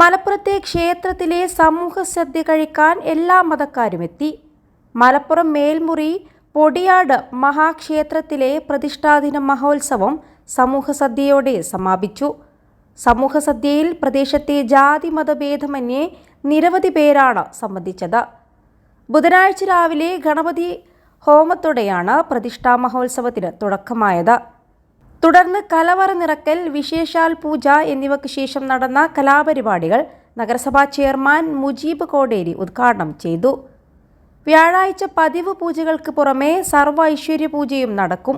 മലപ്പുറത്തെ ക്ഷേത്രത്തിലെ സമൂഹ സദ്യ കഴിക്കാൻ എല്ലാ മതക്കാരും എത്തി. മലപ്പുറം മേൽമുറി പൊടിയാട് മഹാക്ഷേത്രത്തിലെ പ്രതിഷ്ഠാദിന മഹോത്സവം സമൂഹ സദ്യയോടെ സമാപിച്ചു. സമൂഹ സദ്യയിൽ പ്രദേശത്തെ ജാതി മതഭേദമന്യേ നിരവധി പേരാണ് സംബന്ധിച്ചത്. ബുധനാഴ്ച രാവിലെ ഗണപതി ഹോമത്തോടെയാണ് പ്രതിഷ്ഠാ മഹോത്സവത്തിന് തുടക്കമായത്. തുടർന്ന് കലവറ നിറക്കൽ വിശേഷാൽ പൂജ എന്നിവയ്ക്ക് ശേഷം നടന്ന കലാപരിപാടികൾ നഗരസഭാ ചെയർമാൻ മുജീബ് കോടേരി ഉദ്ഘാടനം ചെയ്തു. വ്യാഴാഴ്ച പതിവ് പൂജകൾക്ക് പുറമെ സർവ ഐശ്വര്യ പൂജയും നടക്കും.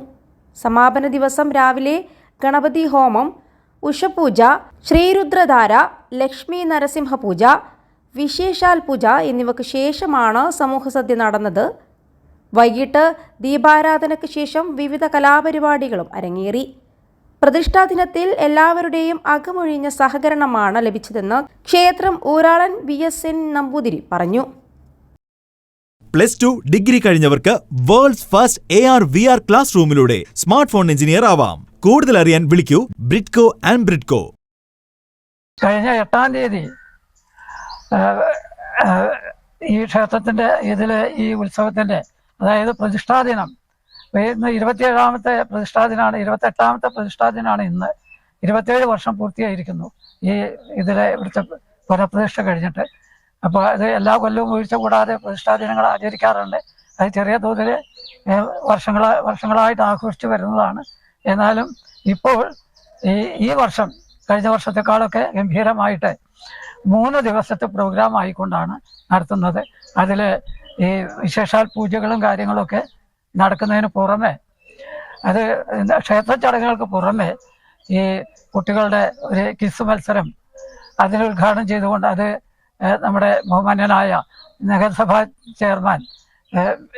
സമാപന ദിവസം രാവിലെ ഗണപതി ഹോമം ഉഷപൂജ ശ്രീരുദ്രധാര ലക്ഷ്മി നരസിംഹ പൂജ വിശേഷാൽ പൂജ എന്നിവയ്ക്ക് ശേഷമാണ് സമൂഹസദ്യ നടന്നത്. വൈകിട്ട് ദീപാരാധനയ്ക്ക് ശേഷം വിവിധ കലാപരിപാടികളും അരങ്ങേറി. പ്രതിഷ്ഠാ ദിനത്തിൽ എല്ലാവരുടെയും അകമൊഴിഞ്ഞ സഹകരണമാണ് ലഭിച്ചതെന്ന് ക്ഷേത്രം ഊരാളൻ വി എസ് എൻ നമ്പൂതിരി പറഞ്ഞു. Plus two degree കഴിഞ്ഞവർക്ക് world's first A R V R class റൂമിലൂടെ smart phone engineer ആവാം. കൂടുതൽ അറിയാൻ വിളിക്കൂ ബ്രിഡ്കോ ആൻഡ് ബ്രിഡ്കോ. കഴിഞ്ഞ എട്ടാം തീയതി ഈ ക്ഷേത്രത്തിന്റെ ഇതിലെ ഈ ഉത്സവത്തിന്റെ അതായത് പ്രതിഷ്ഠാദിനം ഇന്ന് ഇരുപത്തിയേഴാമത്തെ പ്രതിഷ്ഠാദിനാണ് ഇരുപത്തെട്ടാമത്തെ പ്രതിഷ്ഠാദിനാണ് ഇന്ന്. ഇരുപത്തിയേഴ് വർഷം പൂർത്തിയായിരിക്കുന്നു ഈ ഇതിലെ ഇവിടുത്തെ പുനഃപ്രതിഷ്ഠ കഴിഞ്ഞിട്ട്. അപ്പോൾ അത് എല്ലാ കൊല്ലവും വീഴ്ച കൂടാതെ പ്രതിഷ്ഠാദിനങ്ങൾ ആചരിക്കാറുണ്ട്. അത് ചെറിയ തോതിൽ വർഷങ്ങള വർഷങ്ങളായിട്ട് ആഘോഷിച്ചു വരുന്നതാണ്. എന്നാലും ഇപ്പോൾ ഈ ഈ വർഷം കഴിഞ്ഞ വർഷത്തെക്കാളൊക്കെ ഗംഭീരമായിട്ട് മൂന്ന് ദിവസത്തെ പ്രോഗ്രാം ആയിക്കൊണ്ടാണ് നടത്തുന്നത്. അതിൽ ഈ വിശേഷാൽ പൂജകളും കാര്യങ്ങളൊക്കെ നടക്കുന്നതിന് പുറമെ അത് ക്ഷേത്ര ചടങ്ങുകൾക്ക് പുറമെ ഈ കുട്ടികളുടെ ഒരു കിസ് മത്സരം അതിന് ഉദ്ഘാടനം ചെയ്തുകൊണ്ട് അത് നമ്മുടെ ബഹുമാന്യനായ നഗരസഭാ ചെയർമാൻ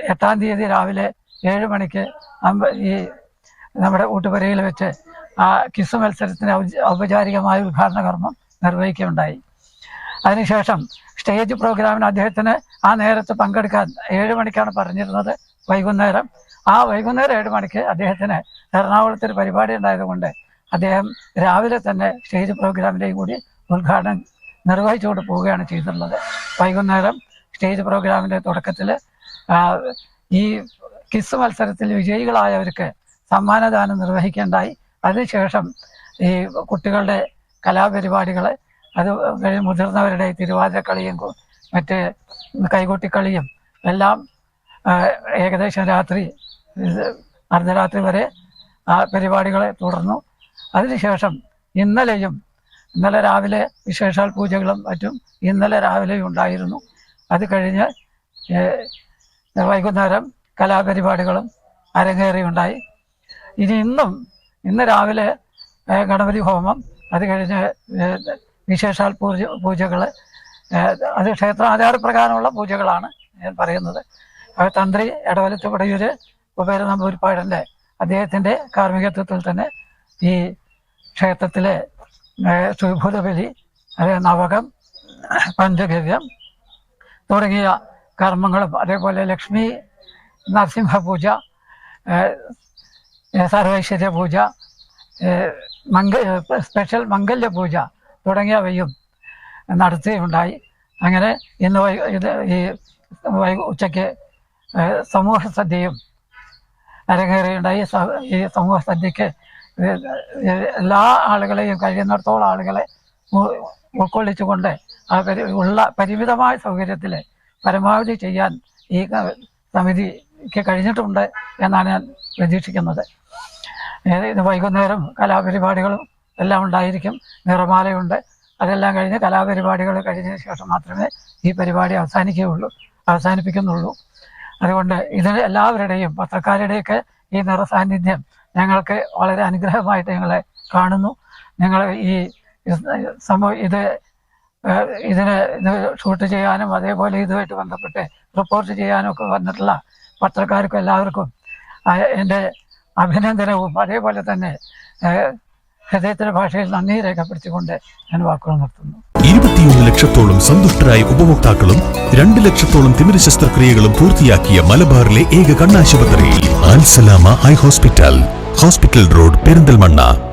എട്ടാം തീയതി രാവിലെ ഏഴ് മണിക്ക് ഈ നമ്മുടെ ഊട്ടുപുരയിൽ വെച്ച് ആ കിസ് മത്സരത്തിന് ഔപ- ഔപചാരികമായ ഉദ്ഘാടന കർമ്മം നിർവഹിക്കുകയുണ്ടായി. അതിനുശേഷം സ്റ്റേജ് പ്രോഗ്രാമിന് അദ്ദേഹത്തിന് ആ നേരത്ത് പങ്കെടുക്കാൻ ഏഴ് മണിക്കാണ് പറഞ്ഞിരുന്നത് വൈകുന്നേരം. ആ വൈകുന്നേരം ഏഴ് മണിക്ക് അദ്ദേഹത്തിന് എറണാകുളത്ത് ഒരു പരിപാടി ഉണ്ടായതുകൊണ്ട് അദ്ദേഹം രാവിലെ തന്നെ സ്റ്റേജ് പ്രോഗ്രാമിന്റെയും കൂടി ഉദ്ഘാടനം നിർവഹിച്ചുകൊണ്ട് പോവുകയാണ് ചെയ്തിട്ടുള്ളത്. വൈകുന്നേരം സ്റ്റേജ് പ്രോഗ്രാമിന്റെ തുടക്കത്തിൽ ഈ കിസ് മത്സരത്തിൽ വിജയികളായവർക്ക് സമ്മാനദാനം നിർവഹിക്കേണ്ടായി. അതിനുശേഷം ഈ കുട്ടികളുടെ കലാപരിപാടികൾ അത് മുതിർന്നവരുടെ തിരുവാതിരക്കളിയും മറ്റേ കൈകൊട്ടിക്കളിയും എല്ലാം ഏകദേശം രാത്രി അർദ്ധരാത്രി വരെ ആ പരിപാടികളെ തുടർന്നു. അതിനുശേഷം ഇന്നലെയും ഇന്നലെ രാവിലെ വിശേഷാൽ പൂജകളും മറ്റും ഇന്നലെ രാവിലെ ഉണ്ടായിരുന്നു. അത് കഴിഞ്ഞ് വൈകുന്നേരം കലാപരിപാടികളും അരങ്ങേറിയുണ്ടായി ഇനി ഇന്നും ഇന്ന് രാവിലെ ഗണപതി ഹോമം അത് കഴിഞ്ഞ് വിശേഷാൽ പൂജ പൂജകൾ അത് ക്ഷേത്ര ആചാരപ്രകാരമുള്ള പൂജകളാണ് ഞാൻ പറയുന്നത്. അത് തന്ത്രി ഇടവലത്ത് പടയൂര് കുബേര നമ്പൂരിപ്പാടന്റെ അദ്ദേഹത്തിന്റെ കാർമ്മികത്വത്തിൽ തന്നെ ഈ ക്ഷേത്രത്തിലെ ശ്രീഭൂതബലി അതായത് അത് നവകം പഞ്ചഗവ്യം തുടങ്ങിയ കർമ്മങ്ങളും അതേപോലെ ലക്ഷ്മി നരസിംഹ പൂജ സർവൈശ്വര്യ പൂജ മംഗ സ്പെഷ്യൽ മംഗല്യ പൂജ തുടങ്ങിയവയും നടത്തുകയുണ്ടായി അങ്ങനെ ഇന്ന് ഇത് ഈ ഉച്ചയ്ക്ക് സമൂഹ സദ്യയും അരങ്ങേറിയുണ്ടായി. ഈ സമൂഹ സദ്യക്ക് എല്ലാ ആളുകളെയും കഴിയുന്നിടത്തോളം ആളുകളെ ഉൾക്കൊള്ളിച്ചുകൊണ്ട് ആ പരി ഉള്ള പരിമിതമായ സൗകര്യത്തിൽ പരമാവധി ചെയ്യാൻ ഈ സമിതിക്ക് കഴിഞ്ഞിട്ടുണ്ട് എന്നാണ് ഞാൻ പ്രതീക്ഷിക്കുന്നത്. ഇത് വൈകുന്നേരം കലാപരിപാടികളും എല്ലാം ഉണ്ടായിരിക്കും. നിറമാലയുണ്ട്. അതെല്ലാം കഴിഞ്ഞ് കലാപരിപാടികൾ കഴിഞ്ഞതിന് ശേഷം മാത്രമേ ഈ പരിപാടി അവസാനിക്കുകയുള്ളൂ അവസാനിപ്പിക്കുന്നുള്ളൂ. അതുകൊണ്ട് ഇത് എല്ലാവരുടെയും പത്രക്കാരുടെയൊക്കെ ഈ നിറസാന്നിധ്യം ഞങ്ങൾക്ക് വളരെ അനുഗ്രഹമായിട്ട് ഞങ്ങളെ കാണുന്നു. ഞങ്ങൾ ഈ സംഭവം ഇത് ഇതിന് ഇത് ഷൂട്ട് ചെയ്യാനും അതേപോലെ ഇതുമായിട്ട് ബന്ധപ്പെട്ട് റിപ്പോർട്ട് ചെയ്യാനും ഒക്കെ വന്നിട്ടുള്ള പത്രക്കാർക്കും എല്ലാവർക്കും എന്റെ അഭിനന്ദനവും. അതേപോലെ തന്നെ ഏഹ്, ഹൃദയത്തിന്റെ ഭാഷയിൽ നന്ദി രേഖപ്പെടുത്തിക്കൊണ്ട് ഞാൻ വാക്കുകൾ നിർത്തുന്നു. ഇരുപത്തിയൊന്ന് ലക്ഷത്തോളം സന്തുഷ്ടരായ ഉപഭോക്താക്കളും രണ്ട് ലക്ഷത്തോളം തിമിര ശസ്ത്രക്രിയകളും പൂർത്തിയാക്കിയ മലബാറിലെ ഏക കണ്ണാശുപത്രി Alsalama eye hospital. Hospital road Perinthalmanna.